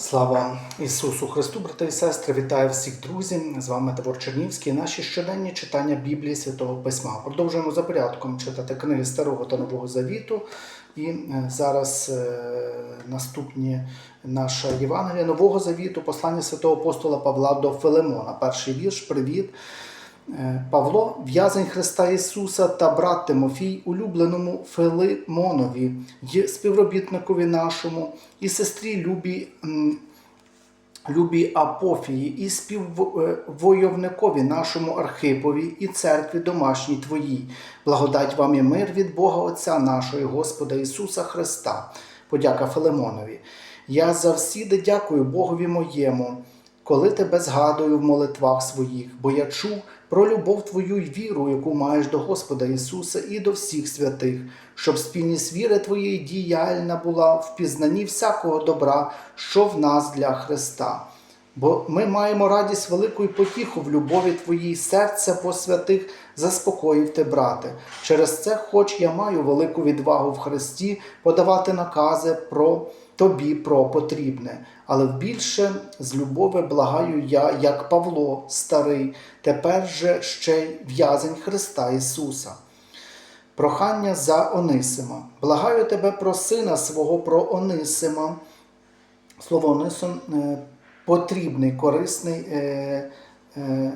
Слава Ісусу Христу, брати і сестри, вітаю всіх друзів. З вами Тавор Чернівський. Наші щоденні читання Біблії Святого Письма. Продовжуємо за порядком читати книги Старого та Нового Завіту. І е, зараз е, наступні наша Євангелія Нового Завіту, послання святого апостола Павла до Филимона. Перший вірш, привіт. Е, Павло, в'язень Христа Ісуса та брат Тимофій, улюбленому Филимонові, й співробітникові нашому, і сестрі Любі, Любі Апофії, і співвойовникові нашому Архипові, і церкві домашній Твоїй. Благодать вам і мир від Бога Отця нашого, Господа Ісуса Христа. Подяка Филимонові. Я завсіди дякую Богові моєму коли тебе згадую в молитвах своїх, бо я чув про любов твою й віру, яку маєш до Господа Ісуса і до всіх святих, щоб спільність віри твоєї діяльна була в пізнанні всякого добра, що в нас для Христа. Бо ми маємо радість велику і потіху в любові Твоїй, серця по святих заспокоїв ти, брате. Через це, хоч я маю велику відвагу в Христі, подавати накази про тобі про потрібне, але більше з любови благаю я, як Павло, старий, тепер же ще й в'язень Христа Ісуса. Прохання за Онисима. Благаю тебе про сина свого, про Онисима. Слово Онисим е, потрібний, корисний, е, е,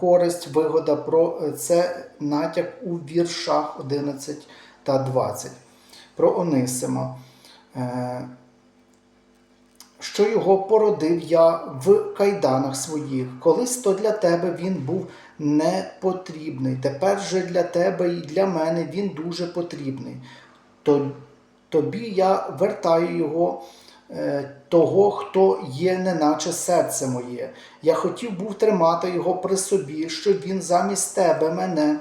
користь, вигода про це натяк у віршах 11 та 20. Про Онисима. Що його породив я в кайданах своїх. Колись то для тебе він був непотрібний. Тепер же для тебе і для мене він дуже потрібний. То, тобі я вертаю його. е, Того, хто є, неначе серце моє. Я хотів був тримати його при собі, щоб він замість тебе мене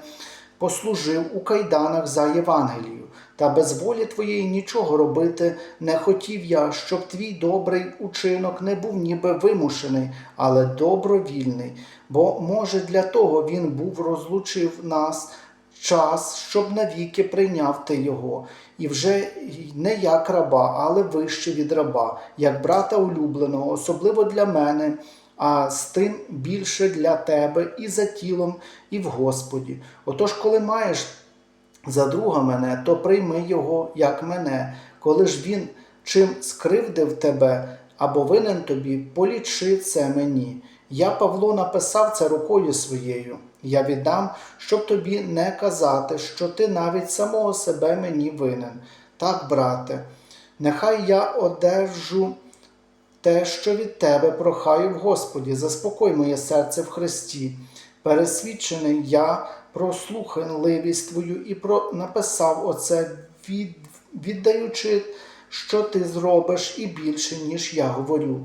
послужив у кайданах за Євангелію. Та без волі твоєї нічого робити не хотів я, щоб твій добрий учинок не був ніби вимушений, але добровільний. Бо, може, для того він був розлучив нас час, щоб навіки прийняв ти його, і вже не як раба, але вище від раба, як брата улюбленого, особливо для мене. А з тим більше для тебе і за тілом, і в Господі. Отож, коли маєш за друга мене, то прийми його, як мене, коли ж він чим скривдив тебе або винен тобі, полічи це мені. Я, Павло, написав це рукою своєю. Я віддам, щоб тобі не казати, що ти навіть самого себе мені винен. Так, брате, нехай я одержу те, що від тебе прохаю в Господі, заспокой моє серце в Христі. Пересвідчений я про слуханливість твою і про написав оце, від, віддаючи, що ти зробиш і більше, ніж я говорю.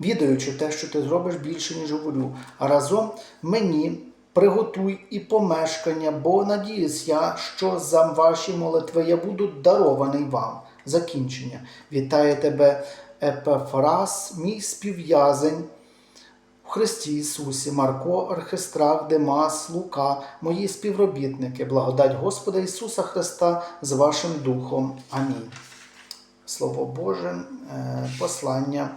Відаючи те, що ти зробиш більше, ніж говорю, а разом мені приготуй і помешкання, бо надіюсь я, що за ваші молитви я буду дарований вам. Закінчення. Вітає тебе, Епефрас, мій співв'язень в Христі Ісусі, Марко, Архистрах, Демас, Лука, мої співробітники, благодать Господа Ісуса Христа з вашим Духом. Амінь. Слово Боже, е, послання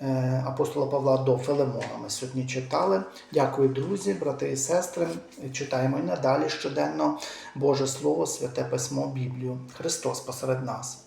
е, апостола Павла до Филимона. Ми сьогодні читали. Дякую, друзі, брати і сестри. Читаємо і надалі щоденно Боже Слово, Святе Письмо, Біблію. Христос посеред нас.